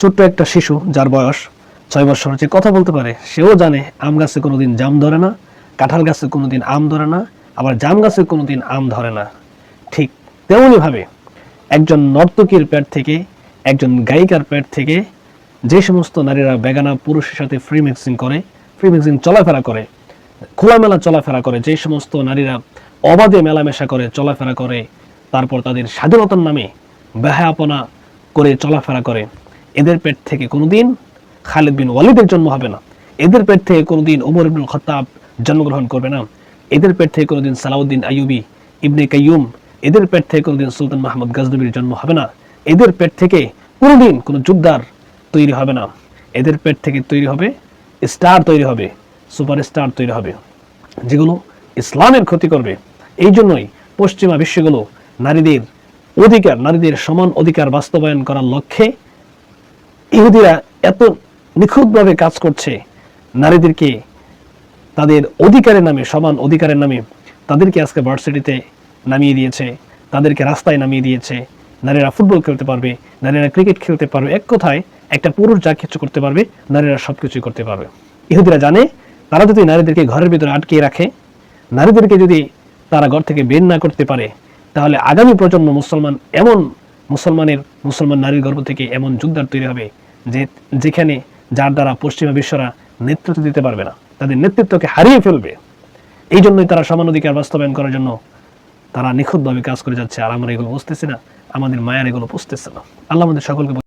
ছোট্ট একটা শিশু যার বয়স ছয় বছর, যে কথা বলতে পারে, সেও জানে আম গাছে কোনোদিন জাম ধরে না, কাঁঠাল গাছে কোনোদিন আম ধরে না, আবার জাম গাছে কোনোদিন আম ধরে না। ঠিক তেমনইভাবে একজন নর্তকীর পেট থেকে, একজন গায়িকার পেট থেকে যে সমস্ত নারীরা বেগানা পুরুষের সাথে ফ্রি মিক্সিং করে ফ্রি মিক্সিং চলাফেরা করে, খোলামেলা চলাফেরা করে, যে সমস্ত নারীরা অবাধে মেলামেশা করে, চলাফেরা করে, তারপর তাদের স্বাধীনতার নামে বেহায়াপনা করে চলাফেরা করে। এদের পেট থেকে কোনোদিন খালিদ বিন ওয়ালিদের জন্ম হবে না। এদের পেট থেকে কোনোদিন ওমর ইবনুল খত্তাব জন্মগ্রহণ করবে না। এদের পেট থেকে কোনোদিন সালাউদ্দিন আইয়ুবি ইবনে কাইয়ুম, এদের পেট থেকে কোনোদিন সুলতান মাহমুদ গজনবীর জন্ম হবে না। এদের পেট থেকে কোনোদিন কোনো যোদ্ধার তৈরি হবে না। এদের পেট থেকে তৈরি হবে স্টার তৈরি হবে সুপার স্টার তৈরি হবে, যেগুলো ইসলামের ক্ষতি করবে। এই জন্যই পশ্চিমা বিশ্বগুলো নারীদের অধিকার, নারীদের সমান অধিকার বাস্তবায়ন করার লক্ষ্যে ইহুদিরা এত নিখুঁতভাবে কাজ করছে, নারীদেরকে তাদের অধিকারের নামে, সমান অধিকারের নামে তাদেরকে আজকে ভার্সিটিতে নামিয়ে দিয়েছে, তাদেরকে রাস্তায় নামিয়ে দিয়েছে। নারীরা ফুটবল খেলতে পারবে, নারীরা ক্রিকেট খেলতে পারবে, এক কথায় একটা পুরুষ যা কিছু করতে পারবে, নারীরা সব কিছুই করতে পারবে। ইহুদিরা জানে, তারা যদি নারীদেরকে ঘরের ভিতরে আটকিয়ে রাখে, নারীদেরকে যদি তারা ঘর থেকে বের না করতে পারে, তাহলে আগামী প্রজন্ম মুসলমান, এমন মুসলমানের, মুসলমান নারীর গর্ভ থেকে এমন যোদ্ধার তৈরি হবে যে যেখানে যার দ্বারা পশ্চিমা বিশ্বরা নেতৃত্ব দিতে পারবে না, তাদের নেতৃত্বকে হারিয়ে ফেলবে। এই জন্যই তারা সমান অধিকার বাস্তবায়ন করার জন্য তারা নিখুঁতভাবে কাজ করে যাচ্ছে। আর আমরা এগুলো বুঝতেছি না, আমাদের মায়ার এগুলো বুঝতেছে না। আল্লাহ আমাদের সকলকে